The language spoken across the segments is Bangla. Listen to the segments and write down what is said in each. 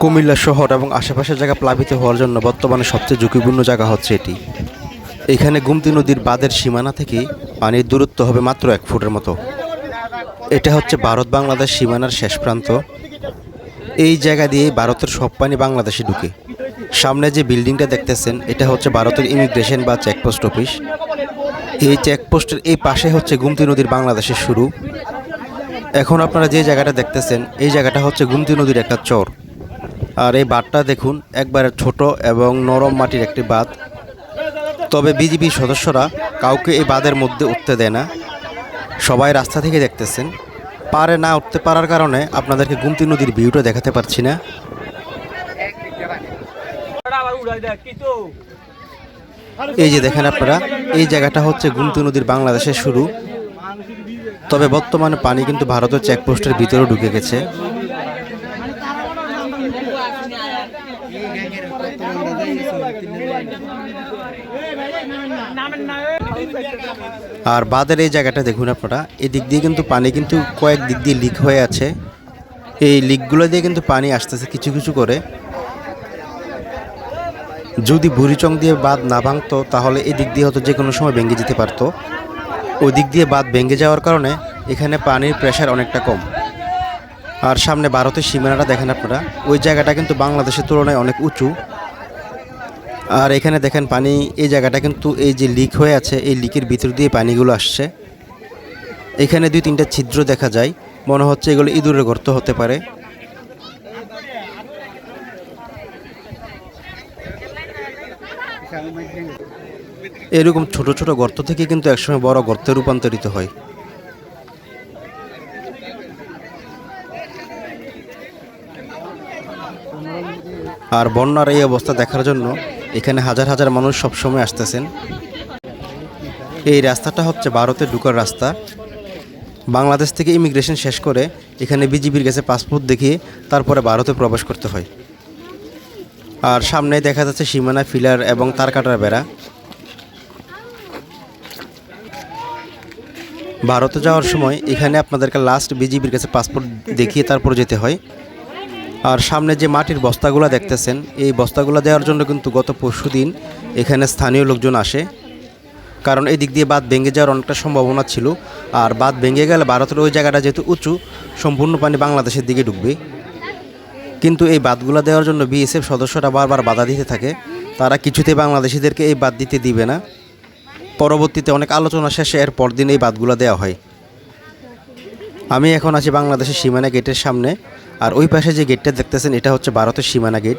কুমিল্লা শহর এবং আশেপাশের জায়গা প্লাবিত হওয়ার জন্য বর্তমানে সবচেয়ে ঝুঁকিপূর্ণ জায়গা হচ্ছে এটি। এখানে গুমতি নদীর বাঁধের সীমানা থেকে পানির দূরত্ব হবে মাত্র এক ফুটের মতো। এটা হচ্ছে ভারত বাংলাদেশ সীমানার শেষ প্রান্ত। এই জায়গা দিয়ে ভারতের সব পানি বাংলাদেশে ঢুকে। সামনে যে বিল্ডিংটা দেখতেছেন, এটা হচ্ছে ভারতের ইমিগ্রেশন বা চেকপোস্ট অফিস। এই চেকপোস্টের এই পাশে হচ্ছে গুমতি নদীর বাংলাদেশের শুরু। এখন আপনারা যে জায়গাটা দেখতেছেন, এই জায়গাটা হচ্ছে গুমতি নদীর একটা চর। আর এই বাঁধটা দেখুন, একবারে ছোট এবং নরম মাটির একটি বাঁধ। তবে বিজিবি সদস্যরা কাউকে এই বাঁধের মধ্যে উঠতে দেয় না। সবাই রাস্তা থেকে দেখতেছেন। পারে না উঠতে পারার কারণে আপনাদেরকে গুমতি নদীর ভিউটা দেখাতে পারছি না। এই যে দেখেন আপনারা, এই জায়গাটা হচ্ছে গুমতি নদীর বাংলাদেশের শুরু। তবে বর্তমানে পানি কিন্তু ভারতের চেকপোস্টের ভিতরেও ঢুকে গেছে। আর বাদের এই জায়গাটা দেখুন আপনারা এই দিক দিয়ে কিন্তু পানি কিন্তু কয়েক দিক দিয়ে লিক হয়ে আছে। এই লিকগুলো দিয়ে কিন্তু পানি আসতেছে কিছু কিছু করে। যদি বুড়িচং দিয়ে বাঁধ না ভাঙতো, তাহলে এই দিক দিয়ে হয়তো যে কোনো সময় ভেঙে যেতে পারতো। ওই দিক দিয়ে বাঁধ ভেঙে যাওয়ার কারণে এখানে পানির প্রেশার অনেকটা কম। আর সামনে ভারতের সীমানাটা দেখেন আপনারা, ওই জায়গাটা কিন্তু বাংলাদেশের তুলনায় অনেক উঁচু। আর এখানে দেখেন পানি, এই জায়গাটা কিন্তু এই যে লিক হয়ে আছে, এই লিকের ভিতর দিয়ে পানিগুলো আসছে। এখানে দুই তিনটা ছিদ্র দেখা যায়, মনে হচ্ছে এগুলো ইঁদুরের গর্ত হতে পারে। এরকম ছোট ছোট গর্ত থেকে কিন্তু একসময় বড় গর্তে রূপান্তরিত হয়। আর বন্যার এই অবস্থা দেখার জন্য এখানে হাজার হাজার মানুষ সবসময় আসতেছেন। এই রাস্তাটা হচ্ছে ভারতে ঢুকার রাস্তা। বাংলাদেশ থেকে ইমিগ্রেশন শেষ করে এখানে বিজিবির কাছে পাসপোর্ট দেখিয়ে তারপরে ভারতে প্রবেশ করতে হয়। আর সামনে দেখা যাচ্ছে সীমানা ফিলার এবং তার কাটার বেড়া। ভারতে যাওয়ার সময় এখানে আপনাদেরকে লাস্ট বিজিবির কাছে পাসপোর্ট দেখিয়ে তারপর যেতে হয়। আর সামনে যে মাটির বস্তাগুলো দেখতেছেন, এই বস্তাগুলো দেওয়ার জন্য কিন্তু গত পরশু দিন এখানে স্থানীয় লোকজন আসে। কারণ এই দিক দিয়ে বাঁধ ভেঙে যাওয়ার অনেকটা সম্ভাবনা ছিল। আর বাঁধ ভেঙে গেলে ভারতের ওই জায়গাটা যেহেতু উঁচু, সম্পূর্ণ পানি বাংলাদেশের দিকে ঢুকবে। কিন্তু এই বাঁধগুলো দেওয়ার জন্য বিএসএফ সদস্যরা বারবার বাধা দিতে থাকে। তারা কিছুতেই বাংলাদেশিদেরকে এই বাদ দিতে দিবে না। পরবর্তীতে অনেক আলোচনা শেষে এর পরদিন এই বাদগুলো দেওয়া হয়। আমি এখন আছি বাংলাদেশের সীমানা গেটের সামনে, আর ওই পাশে যে গেটটা দেখতেছেন, এটা হচ্ছে ভারতের সীমানা গেট।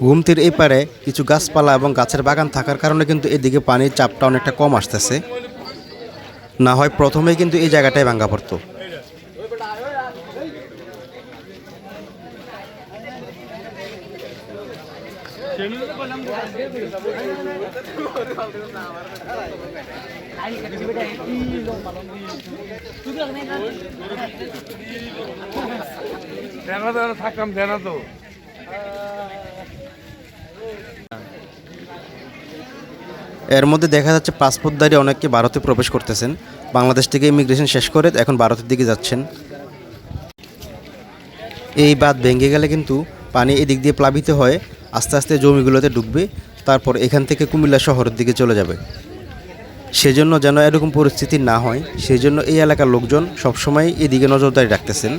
গুমতির এই পারে কিছু গাছপালা এবং গাছের বাগান থাকার কারণে কিন্তু এদিকে পানির চাপটা অনেকটা কম আসতেছে। না হয় প্রথমেই কিন্তু এই জায়গাটায় ভাঙ্গা পড়তো। থাকতাম দেনা তো। এর মধ্যে দেখা যাচ্ছে পাসপোর্টধারী অনেকে ভারতে প্রবেশ করতেছেন। বাংলাদেশ থেকে ইমিগ্রেশন শেষ করে এখন ভারতের দিকে যাচ্ছেন। এই বাঁধ ভেঙে গেলে কিন্তু পানি এদিক দিয়ে প্লাবিত হয়ে, আস্তে আস্তে জমিগুলোতে ঢুকবে তারপর এখান থেকে কুমিল্লা শহরের দিকে চলে যাবে। সেজন্য যেন এরকম পরিস্থিতি না হয় সেই জন্য এই এলাকার লোকজন সবসময় এদিকে নজরদারি রাখতেছেন।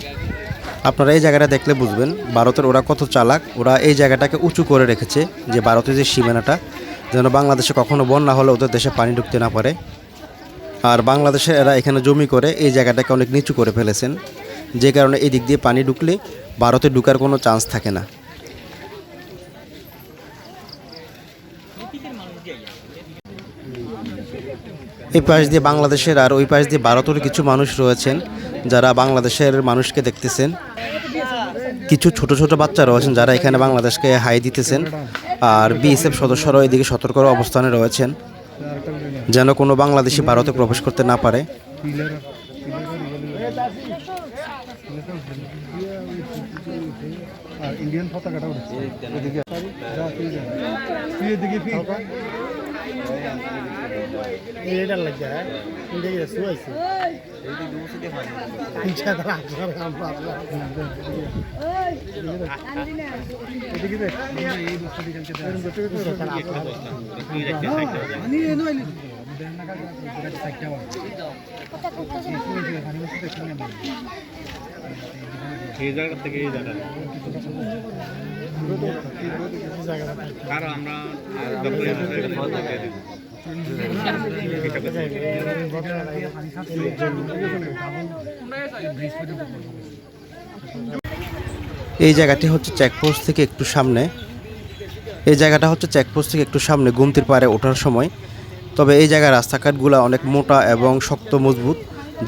আপনারা এই জায়গাটা দেখলে বুঝবেন, ভারতের ওরা কত চালাক, ওরা এই জায়গাটাকে উঁচু করে রেখেছে, যে ভারতের যে সীমানাটা যেন বাংলাদেশে কখনো বন্যা হলে ওদের দেশে পানি ঢুকতে না পারে। আর বাংলাদেশে এরা এখানে জমি করে এই জায়গাটাকে অনেক নিচু করে ফেলেছেন। যে কারণে এই দিক দিয়ে পানি ঢুকলে ভারতে ঢুকার কোনো চান্স থাকে না। এই পাশ দিয়ে বাংলাদেশের আর ওই পাশ দিয়ে ভারতের কিছু মানুষ রয়েছেন, যারা বাংলাদেশের মানুষকে দেখতেছেন। কিছু ছোট ছোট বাচ্চা রয়েছেন যারা এখানে বাংলাদেশকে হাই দিতেছেন। আর বিএসএফ সদস্যরা এদিকে সতর্ক অবস্থানে রয়েছেন। যেন কোনো বাংলাদেশি ভারতে প্রবেশ করতে না পারে। ইন্ডিয়ান পতাকাটা উঠেছে এদিকে যা, তুই যা। তুই এদিকে ফির। এটা লাগে হ্যাঁ দেখে শুয়েছে এদিকে দেখ। এই বস্তু দিকে আনতে দাও। এরকম করতে করতে পানি এনো আইলি। দেন না কাজ, এটা সাইডটা আবার। এই শুয়ে শুয়ে পানি বস্তু দেখতে নেই আমরা। এই জায়গা থেকে এই জায়গাটি হচ্ছে চেকপোস্ট থেকে একটু সামনে। এই জায়গাটা হচ্ছে চেকপোস্ট থেকে একটু সামনে গুমতির পাড়ে ওঠার সময়। তবে এই জায়গার রাস্তাঘাটগুলো অনেক মোটা এবং শক্ত, মজবুত,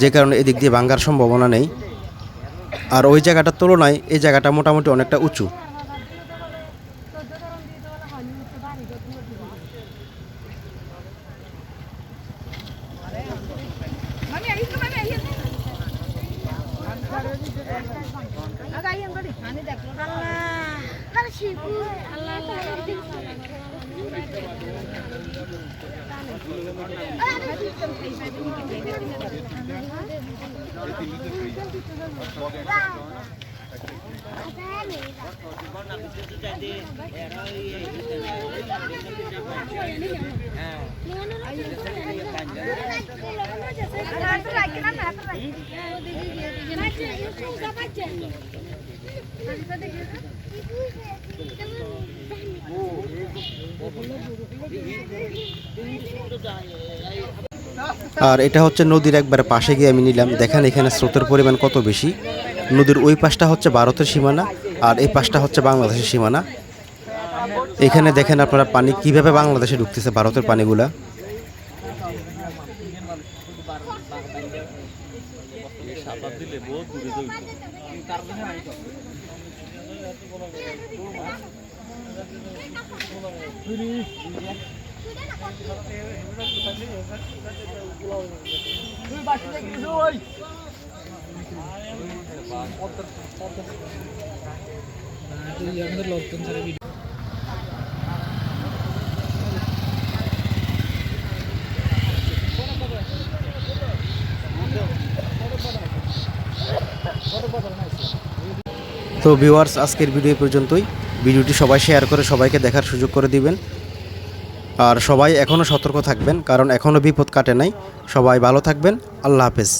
যে কারণে এদিক দিয়ে ভাঙ্গার সম্ভাবনা নেই। আর ওই জায়গাটার তুলনায় এই জায়গাটা মোটামুটি অনেকটা উঁচু। Wow. আর এটা হচ্ছে নদীর একবার পাশে গিয়ে আমি নিলাম। দেখেন এখানে স্রোতের পরিমাণ কত বেশি। নদীর ওই পাশটা হচ্ছে ভারতের সীমানা আর এই পাশটা হচ্ছে বাংলাদেশের সীমানা। এখানে দেখেন আপনারা পানি কীভাবে বাংলাদেশে ঢুকতেছে, ভারতের পানিগুলা। তো ভিউয়ার্স আজকের ভিডিও পর্যন্তই। ভিডিওটি সবাই শেয়ার করে সবাইকে দেখার সুযোগ করে দিবেন। আর সবাই এখনও সতর্ক থাকবেন, কারণ এখনও বিপদ কাটে নাই। সবাই ভালো থাকবেন। আল্লাহ হাফেজ।